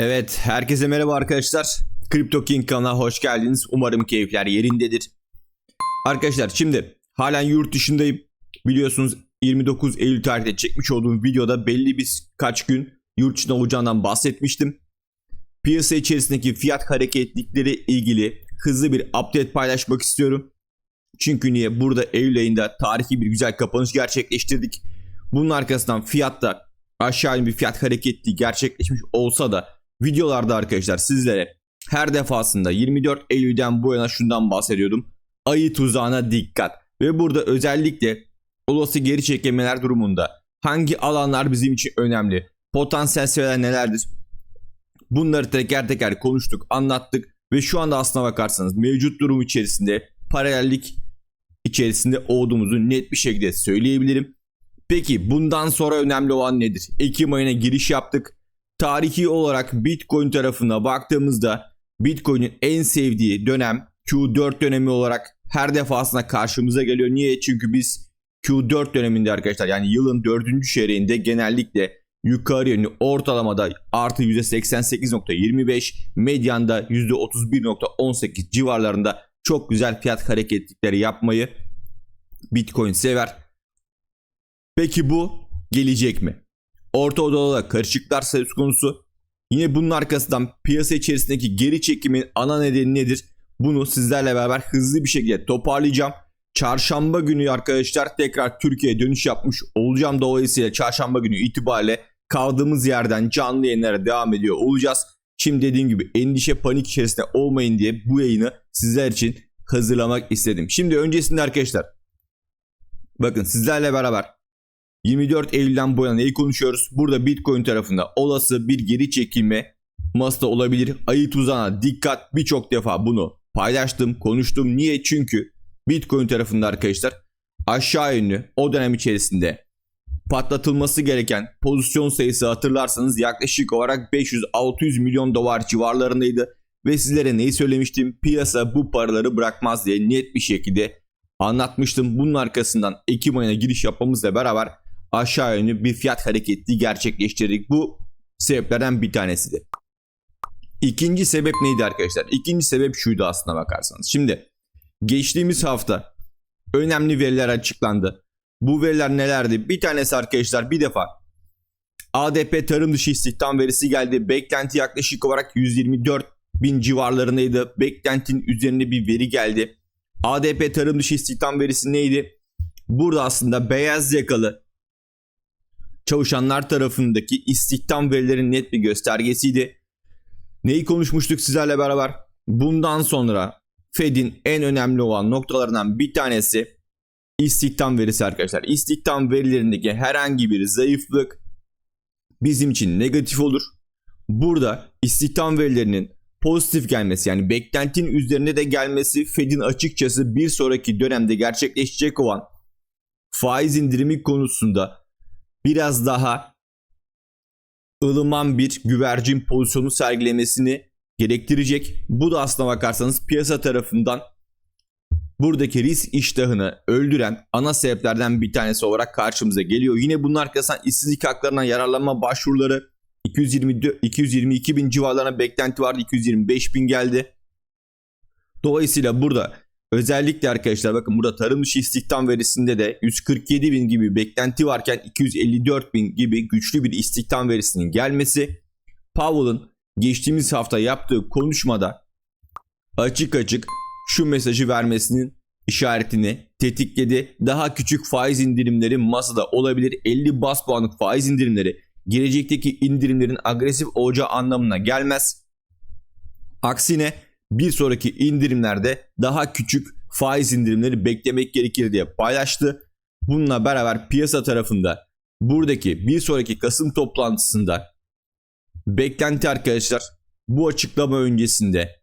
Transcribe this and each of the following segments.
Evet, herkese merhaba arkadaşlar. Crypto King kanalına hoş geldiniz. Umarım keyifler yerindedir. Arkadaşlar şimdi halen yurt dışındayım. Biliyorsunuz 29 Eylül tarihinde çekmiş olduğum videoda belli bir kaç gün yurt dışında olacağından bahsetmiştim. Piyasa içerisindeki fiyat hareketlikleri ilgili hızlı bir update paylaşmak istiyorum. Çünkü niye? Burada Eylül ayında tarihi bir güzel kapanış gerçekleştirdik. Bunun arkasından fiyatta aşağı bir fiyat hareketliği gerçekleşmiş olsa da videolarda arkadaşlar sizlere her defasında 24 Eylül'den bu yana şundan bahsediyordum. Ayı tuzağına dikkat. Ve burada özellikle olası geri çekilmeler durumunda hangi alanlar bizim için önemli? Potansiyel seviyeler nelerdir? Bunları teker teker konuştuk, anlattık ve şu anda aslına bakarsanız mevcut durum içerisinde paralellik içerisinde olduğumuzu net bir şekilde söyleyebilirim. Peki bundan sonra önemli olan nedir? Ekim ayına giriş yaptık. Tarihi olarak Bitcoin tarafına baktığımızda Bitcoin'in en sevdiği dönem Q4 dönemi olarak her defasında karşımıza geliyor. Niye? Çünkü biz Q4 döneminde arkadaşlar yani yılın 4. çeyreğinde genellikle yukarı yönlü ortalamada artı %88.25 medyanda %31.18 civarlarında çok güzel fiyat hareketlikleri yapmayı Bitcoin sever. Peki bu gelecek mi? Orta odada karışıklar söz konusu. Yine bunun arkasından piyasa içerisindeki geri çekimin ana nedeni nedir? Bunu sizlerle beraber hızlı bir şekilde toparlayacağım. Çarşamba günü arkadaşlar tekrar Türkiye'ye dönüş yapmış olacağım. Dolayısıyla çarşamba günü itibariyle kaldığımız yerden canlı yayınlara devam ediyor olacağız. Şimdi dediğim gibi endişe panik içerisinde olmayın diye bu yayını sizler için hazırlamak istedim. Şimdi öncesinde arkadaşlar bakın sizlerle beraber 24 Eylül'den bu yana neyi konuşuyoruz? Burada Bitcoin tarafında olası bir geri çekilme masada olabilir. Ayı tuzağına dikkat birçok defa bunu paylaştım, konuştum. Niye? Çünkü Bitcoin tarafında arkadaşlar aşağı yönlü o dönem içerisinde patlatılması gereken pozisyon sayısı hatırlarsanız yaklaşık olarak 500-600 milyon dolar civarlarındaydı. Ve sizlere neyi söylemiştim? Piyasa bu paraları bırakmaz diye net bir şekilde anlatmıştım. Bunun arkasından Ekim ayına giriş yapmamızla beraber aşağı yönlü bir fiyat hareketli gerçekleştirdik. Bu sebeplerden bir tanesidir. İkinci sebep neydi arkadaşlar? İkinci sebep şuydu aslına bakarsanız. Şimdi geçtiğimiz hafta önemli veriler açıklandı. Bu veriler nelerdi? Bir tanesi arkadaşlar bir defa ADP tarım dışı istihdam verisi geldi. Beklenti yaklaşık olarak 124 bin civarlarındaydı. Beklentinin üzerinde bir veri geldi. ADP tarım dışı istihdam verisi neydi? Burada aslında beyaz yakalı çalışanlar tarafındaki istihdam verilerinin net bir göstergesiydi. Neyi konuşmuştuk sizlerle beraber? Bundan sonra Fed'in en önemli olan noktalarından bir tanesi istihdam verisi arkadaşlar. İstihdam verilerindeki herhangi bir zayıflık bizim için negatif olur. Burada istihdam verilerinin pozitif gelmesi yani beklentinin üzerine de gelmesi Fed'in açıkçası bir sonraki dönemde gerçekleşecek olan faiz indirimi konusunda biraz daha ılıman bir güvercin pozisyonu sergilemesini gerektirecek. Bu da aslına bakarsanız piyasa tarafından buradaki risk iştahını öldüren ana sebeplerden bir tanesi olarak karşımıza geliyor. Yine bunun arkasından işsizlik haklarına yararlanma başvuruları 220 222 bin civarlarına beklenti vardı. 225 bin geldi. Dolayısıyla burada özellikle arkadaşlar bakın burada tarım dışı istihdam verisinde de 147 bin gibi beklenti varken 254 bin gibi güçlü bir istihdam verisinin gelmesi Powell'ın geçtiğimiz hafta yaptığı konuşmada açık açık şu mesajı vermesinin işaretini tetikledi. Daha küçük faiz indirimleri masada olabilir. 50 bas puanlık faiz indirimleri gelecekteki indirimlerin agresif olacağı anlamına gelmez. Aksine bir sonraki indirimlerde daha küçük faiz indirimleri beklemek gerekir diye paylaştı. Bununla beraber piyasa tarafında buradaki bir sonraki Kasım toplantısında beklenti arkadaşlar bu açıklama öncesinde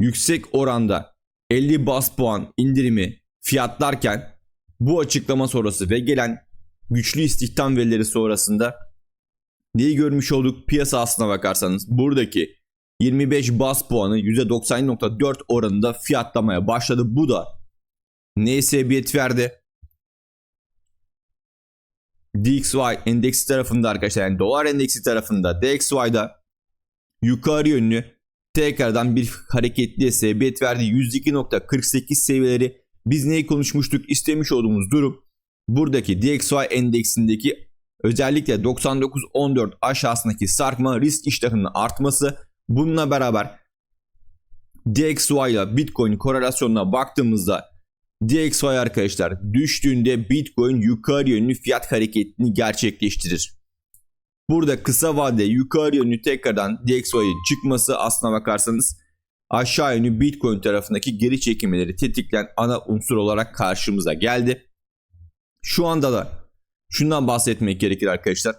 yüksek oranda 50 bas puan indirimi fiyatlarken bu açıklama sonrası ve gelen güçlü istihdam verileri sonrasında neyi görmüş olduk piyasa aslına bakarsanız buradaki 25 bas puanı %90.4 oranında fiyatlamaya başladı. Bu da neye sebebiyet verdi? DXY endeksi tarafında arkadaşlar yani dolar endeksi tarafında DXY'da yukarı yönlü tekrardan bir hareketliye sebebiyet verdi. 102.48 seviyeleri biz neyi konuşmuştuk istemiş olduğumuz durum buradaki DXY endeksindeki özellikle 99.14 aşağısındaki sarkma risk iştahının artması bununla beraber DXY ile Bitcoin korelasyonuna baktığımızda DXY arkadaşlar düştüğünde Bitcoin yukarı yönlü fiyat hareketini gerçekleştirir. Burada kısa vadede yukarı yönlü tekrardan DXY'ye çıkması aslına bakarsanız aşağı yönlü Bitcoin tarafındaki geri çekimleri tetikleyen ana unsur olarak karşımıza geldi. Şu anda da şundan bahsetmek gerekir arkadaşlar.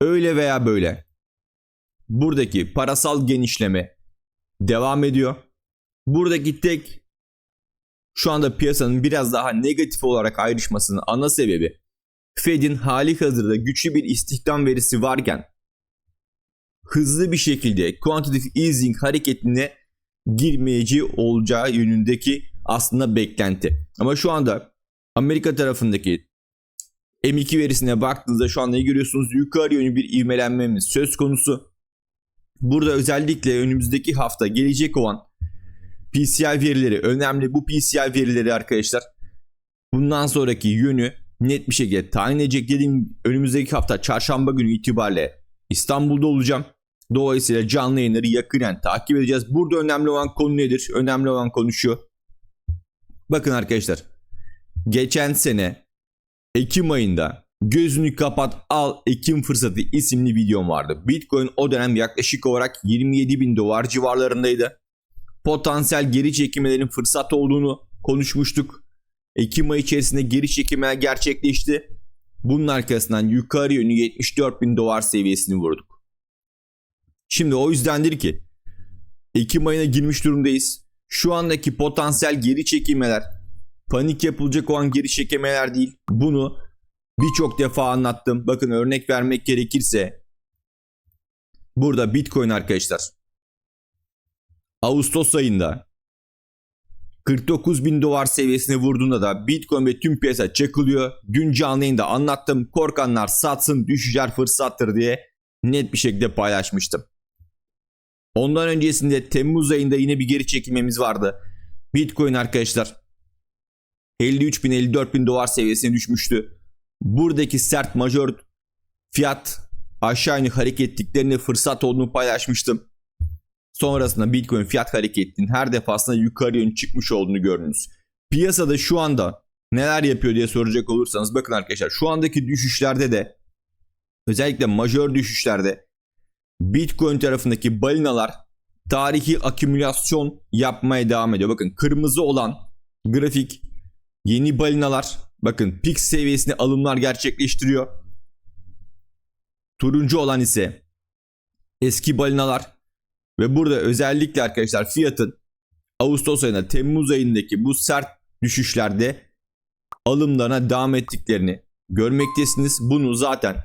Öyle veya böyle buradaki parasal genişleme devam ediyor. Buradaki tek şu anda piyasanın biraz daha negatif olarak ayrışmasının ana sebebi Fed'in hali hazırda güçlü bir istihdam verisi varken hızlı bir şekilde quantitative easing hareketine girmeyeceği olacağı yönündeki aslında beklenti. Ama şu anda Amerika tarafındaki M2 verisine baktığınızda şu anda ne görüyorsunuz? Yukarı yönlü bir ivmelenmemiz söz konusu. Burada özellikle önümüzdeki hafta gelecek olan PCI verileri önemli. Bu PCI verileri arkadaşlar bundan sonraki yönü net bir şekilde tayin edecek. Dediğim önümüzdeki hafta çarşamba günü itibariyle İstanbul'da olacağım. Dolayısıyla canlı yayınları yakinen takip edeceğiz. Burada önemli olan konu nedir? Önemli olan konu şu. Bakın arkadaşlar. Geçen sene Ekim ayında gözünü kapat al Ekim fırsatı isimli videom vardı. Bitcoin o dönem yaklaşık olarak 27 bin dolar civarlarındaydı. Potansiyel geri çekimlerin fırsat olduğunu konuşmuştuk. Ekim ayı içerisinde geri çekimler gerçekleşti. Bunun arkasından yukarı yönlü 74 bin dolar seviyesini vurduk. Şimdi o yüzdendir ki Ekim ayına girmiş durumdayız. Şu andaki potansiyel geri çekilmeler panik yapılacak olan geri çekilmeler değil. Bunu birçok defa anlattım. Bakın örnek vermek gerekirse burada Bitcoin arkadaşlar Ağustos ayında 49 bin dolar seviyesine vurduğunda da Bitcoin ve tüm piyasa çakılıyor. Dün canlı yayında anlattım. Korkanlar satsın düşüşler fırsattır diye net bir şekilde paylaşmıştım. Ondan öncesinde Temmuz ayında yine bir geri çekilmemiz vardı. Bitcoin arkadaşlar 53 bin 54 bin dolar seviyesine düşmüştü. Buradaki sert majör fiyat aşağı yönlü hareketliklerine fırsat olduğunu paylaşmıştım. Sonrasında Bitcoin fiyat hareketinin her defasında yukarı yönlü çıkmış olduğunu gördünüz. Piyasada şu anda neler yapıyor diye soracak olursanız bakın arkadaşlar şu andaki düşüşlerde de özellikle majör düşüşlerde Bitcoin tarafındaki balinalar tarihi akümülasyon yapmaya devam ediyor. Bakın kırmızı olan grafik yeni balinalar bakın pik seviyesine alımlar gerçekleştiriyor. Turuncu olan ise eski balinalar ve burada özellikle arkadaşlar fiyatın Ağustos ayında Temmuz ayındaki bu sert düşüşlerde alımlarına devam ettiklerini görmektesiniz. Bunu zaten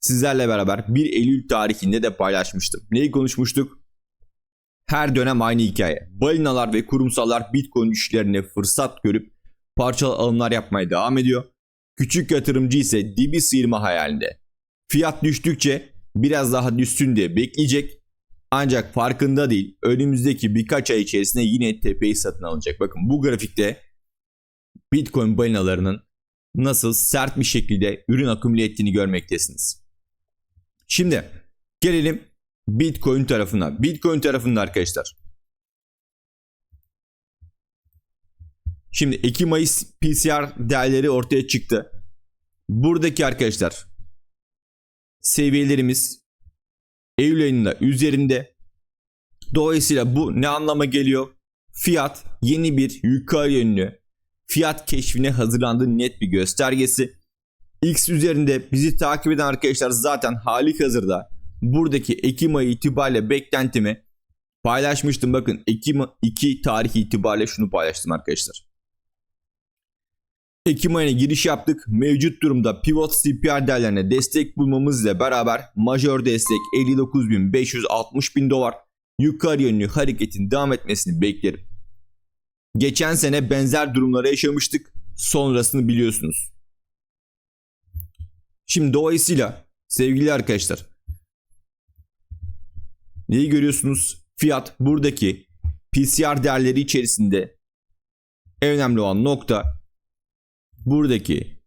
sizlerle beraber 1 Eylül tarihinde de paylaşmıştım. Neyi konuşmuştuk? Her dönem aynı hikaye. Balinalar ve kurumsallar Bitcoin düşüşlerine fırsat görüp parçalı alımlar yapmaya devam ediyor. Küçük yatırımcı ise dibi sıyırma hayalinde. Fiyat düştükçe biraz daha düşsün diye bekleyecek. Ancak farkında değil. Önümüzdeki birkaç ay içerisinde yine tepeyi satın alacak. Bakın bu grafikte Bitcoin balinalarının nasıl sert bir şekilde ürün akümüle ettiğini görmektesiniz. Şimdi gelelim Bitcoin tarafına. Bitcoin tarafında arkadaşlar. Şimdi Ekim ayı PCR değerleri ortaya çıktı. Buradaki arkadaşlar seviyelerimiz Eylül ayında üzerinde. Dolayısıyla bu ne anlama geliyor? Fiyat yeni bir yukarı yönlü fiyat keşfine hazırlandığı net bir göstergesi. X üzerinde bizi takip eden arkadaşlar zaten hali hazırda buradaki Ekim ayı itibariyle beklentimi paylaşmıştım. Bakın Ekim 2 tarih itibariyle şunu paylaştım arkadaşlar. Ekim ayına giriş yaptık. Mevcut durumda pivot CPR değerlerine destek bulmamızla beraber majör destek 59.560 bin dolar yukarı yönlü hareketin devam etmesini beklerim. Geçen sene benzer durumları yaşamıştık. Sonrasını biliyorsunuz. Şimdi dolayısıyla sevgili arkadaşlar Neyi görüyorsunuz? Fiyat buradaki PCR değerleri içerisinde en önemli olan nokta buradaki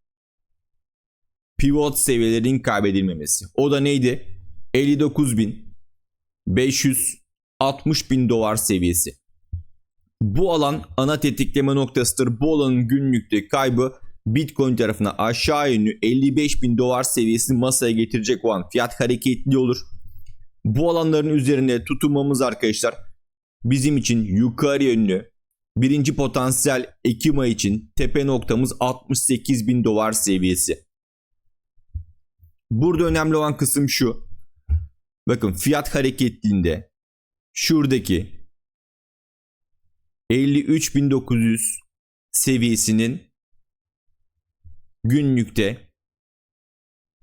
pivot seviyelerin kaybedilmemesi. O da neydi? 59.560 bin dolar seviyesi. Bu alan ana tetikleme noktasıdır. Bu alanın günlükte kaybı Bitcoin tarafına aşağı yönlü 55 bin dolar seviyesini masaya getirecek olan fiyat hareketli olur. Bu alanların üzerinde tutunmamız arkadaşlar bizim için yukarı yönlü birinci potansiyel Ekim ayı için tepe noktamız 68 bin dolar seviyesi. Burada önemli olan kısım şu. Bakın fiyat hareketliğinde şuradaki 53.900 seviyesinin günlükte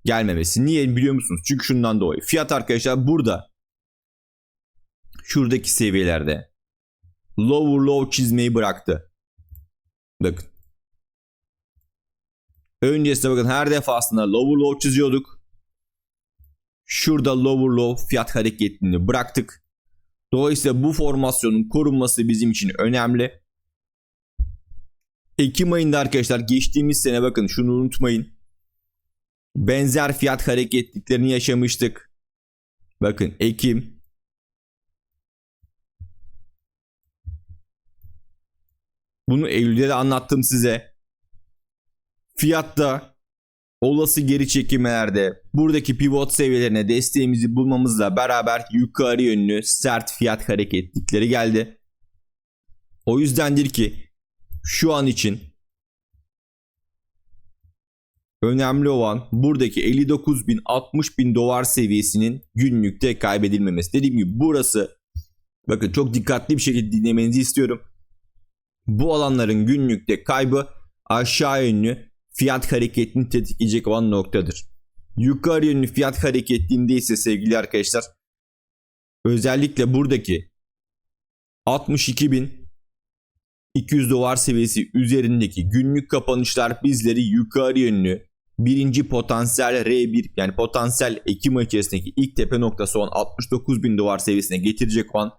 gelmemesi. Niye biliyor musunuz? Çünkü şundan dolayı. Fiyat arkadaşlar burada şuradaki seviyelerde lower low çizmeyi bıraktı. Bakın. Öncesinde bakın her defasında lower low çiziyorduk. Şurada lower low fiyat hareketini bıraktık. Dolayısıyla bu formasyonun korunması bizim için önemli. Ekim ayında arkadaşlar geçtiğimiz sene bakın şunu unutmayın. Benzer fiyat hareketliklerini yaşamıştık. Bakın Ekim Bunu Eylül'de de anlattım size. Fiyatta olası geri çekimlerde buradaki pivot seviyelerine desteğimizi bulmamızla beraber yukarı yönlü sert fiyat hareketlikleri geldi. O yüzdendir ki şu an için önemli olan buradaki 59 bin 60 bin dolar seviyesinin günlükte kaybedilmemesi. Dediğim gibi burası bakın çok dikkatli bir şekilde dinlemenizi istiyorum. Bu alanların günlükte kaybı aşağı yönlü fiyat hareketini tetikleyecek olan noktadır. Yukarı yönlü fiyat hareketliğinde ise sevgili arkadaşlar özellikle buradaki 62.200 dolar seviyesi üzerindeki günlük kapanışlar bizleri yukarı yönlü birinci potansiyel R1 yani potansiyel Ekim ayı içerisindeki ilk tepe noktası olan 69.000 dolar seviyesine getirecek olan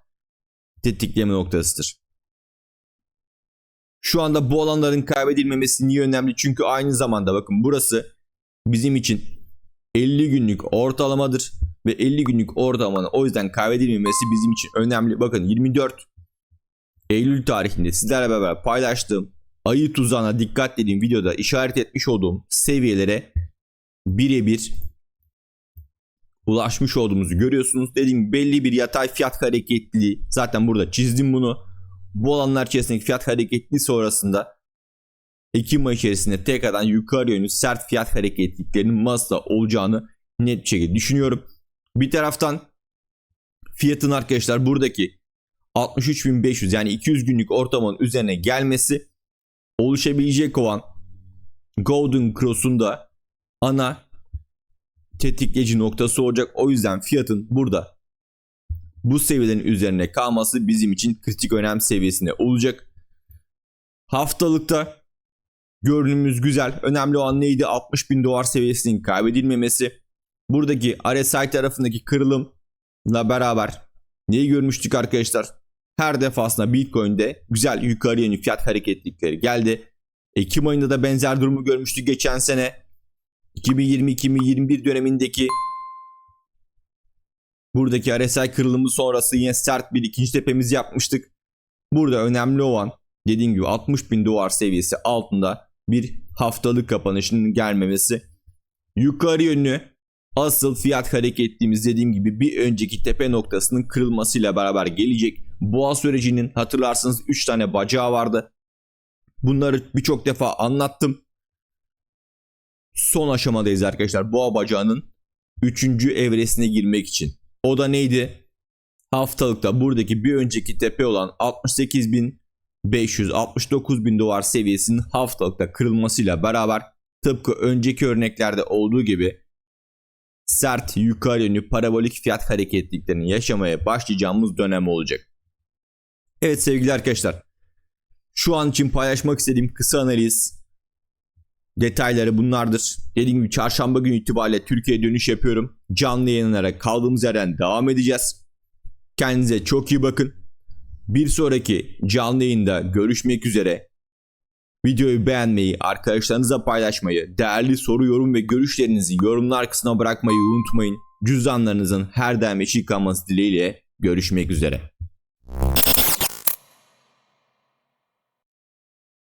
tetikleme noktasıdır. Şu anda bu alanların kaybedilmemesi niye önemli? Çünkü aynı zamanda bakın burası bizim için 50 günlük ortalamadır ve 50 günlük ortalamanın o yüzden kaybedilmemesi bizim için önemli. Bakın 24 Eylül tarihinde sizlerle beraber paylaştığım ayı tuzağına dikkat dediğim videoda işaret etmiş olduğum seviyelere birebir ulaşmış olduğumuzu görüyorsunuz. Dediğim belli bir yatay fiyat hareketliliği zaten burada çizdim bunu. Bu alanlar içerisindeki fiyat hareketli sonrasında Ekim ayı içerisinde tekrardan yukarı yönlü sert fiyat hareketliliklerinin masada olacağını net bir şekilde düşünüyorum. Bir taraftan fiyatın arkadaşlar buradaki 63.500 yani 200 günlük ortamın üzerine gelmesi oluşabilecek olan Golden Cross'un da ana tetikleyici noktası olacak. O yüzden fiyatın burada bu seviyelerin üzerine kalması bizim için kritik önem seviyesinde olacak. Haftalıkta görünümümüz güzel. Önemli olan neydi? 60 bin dolar seviyesinin kaybedilmemesi. Buradaki RSI tarafındaki kırılımla beraber neyi görmüştük arkadaşlar? Her defasında Bitcoin'de güzel yukarı yönlü fiyat hareketlilikleri geldi. Ekim ayında da benzer durumu görmüştük geçen sene. 2020-2021 dönemindeki Buradaki RSI kırılımı sonrası yine sert bir ikinci tepemizi yapmıştık. Burada önemli olan dediğim gibi 60 bin dolar seviyesi altında bir haftalık kapanışının gelmemesi. Yukarı yönlü asıl fiyat hareketliğimiz dediğim gibi bir önceki tepe noktasının kırılmasıyla beraber gelecek. Boğa sürecinin hatırlarsınız 3 tane bacağı vardı. Bunları birçok defa anlattım. Son aşamadayız arkadaşlar boğa bacağının 3. evresine girmek için. O da neydi? Haftalıkta buradaki bir önceki tepe olan 68.500 bin dolar seviyesinin haftalıkta kırılmasıyla beraber tıpkı önceki örneklerde olduğu gibi sert yukarı yönlü parabolik fiyat hareketliliklerini yaşamaya başlayacağımız dönem olacak. Evet sevgili arkadaşlar. Şu an için paylaşmak istediğim kısa analiz detayları bunlardır. Dediğim gibi çarşamba günü itibariyle Türkiye'ye dönüş yapıyorum. Canlı yayınlara kaldığımız yerden devam edeceğiz. Kendinize çok iyi bakın. Bir sonraki canlı yayında görüşmek üzere. Videoyu beğenmeyi, arkadaşlarınıza paylaşmayı, değerli soru, yorum ve görüşlerinizi yorumlar kısmına bırakmayı unutmayın. Cüzdanlarınızın her daim eşik kalması dileğiyle görüşmek üzere.